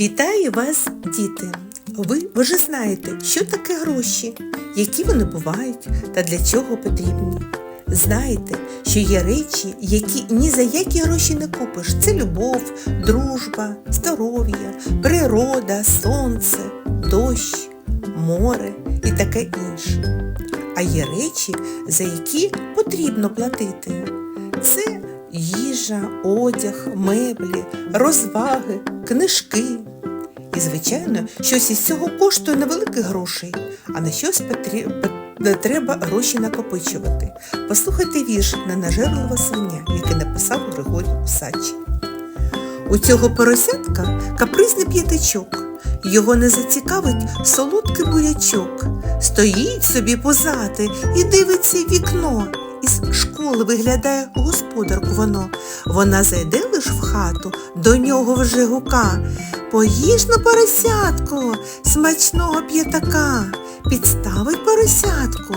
Вітаю вас, діти! Ви вже знаєте, що таке гроші, які вони бувають та для чого потрібні. Знаєте, що є речі, які ні за які гроші не купиш. Це любов, дружба, здоров'я, природа, сонце, дощ, море і таке інше. А є речі, за які потрібно платити. Це їжа, одяг, меблі, розваги, книжки. І, звичайно, щось із цього коштує невеликих грошей, а на щось потрі... пот- треба гроші накопичувати. Послухайте вірш на нажерлива свиня, який написав Григорій Усачі. У цього поросятка капризний п'ятачок. Його не зацікавить солодкий бурячок. Стоїть собі позати і дивиться в вікно. Із школи виглядає господарку воно. Вона зайде лиш в хату, до нього вже гука. Поїж на поросятку, смачного п'ятака, підставить поросятку,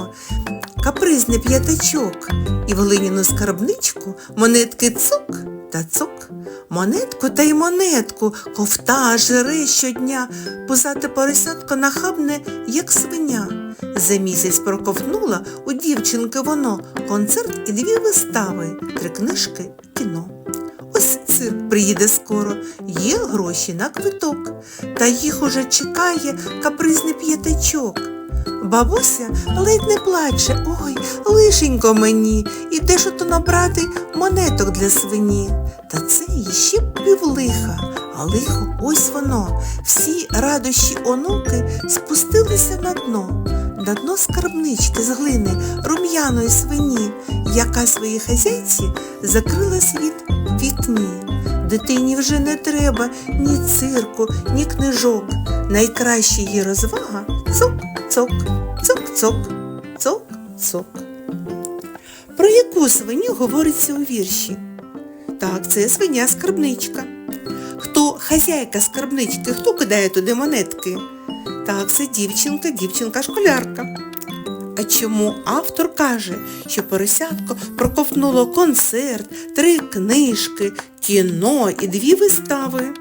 капризний п'ятачок, і в глиняну скарбничку монетки цук та цук. Монетку та й монетку, ковта жире щодня, пузате поросятко нахабне, як свиня. За місяць проковтнула у дівчинки воно концерт і дві вистави, три книжки і кіно. Ось цирк приїде скоро, є гроші на квиток, та їх уже чекає капризний п'ятачок. Бабуся ледь не плаче, ой, лишенько мені, і де ж ото набрати монеток для свині. Та це іще півлиха, а лихо ось воно. Всі радощі онуки спустилися на дно. На дно скарбнички з глини рум'яної свині, яка своїй хазяйці закрила світ в вікні. Дитині вже не треба ні цирку, ні книжок. Найкраща її розвага цок-цок, цок-цок, цок-цок. Про яку свиню говориться у вірші? Так, це свиня скарбничка. Хто хазяйка скарбнички, хто кидає туди монетки? Так, це дівчинка, дівчинка-школярка. А чому автор каже, що поросятко проковтнуло концерт, три книжки, кіно і дві вистави?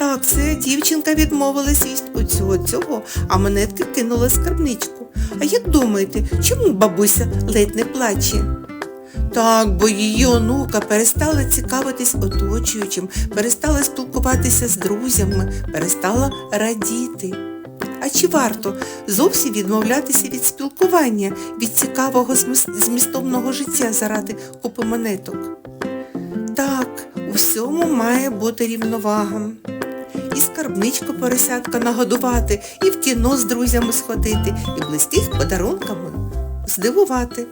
Так, це дівчинка відмовилась їсть у цього цього, а монетки кинула скарбничку. А як думаєте, чому бабуся ледь не плаче? Так, бо її онука перестала цікавитись оточуючим, перестала спілкуватися з друзями, перестала радіти. А чи варто зовсім відмовлятися від спілкування, від цікавого змістовного життя заради купи монеток? Так, у всьому має бути рівновага. Скарбничку поросятка нагодувати, і в кіно з друзями сходити, і близьких подарунками здивувати.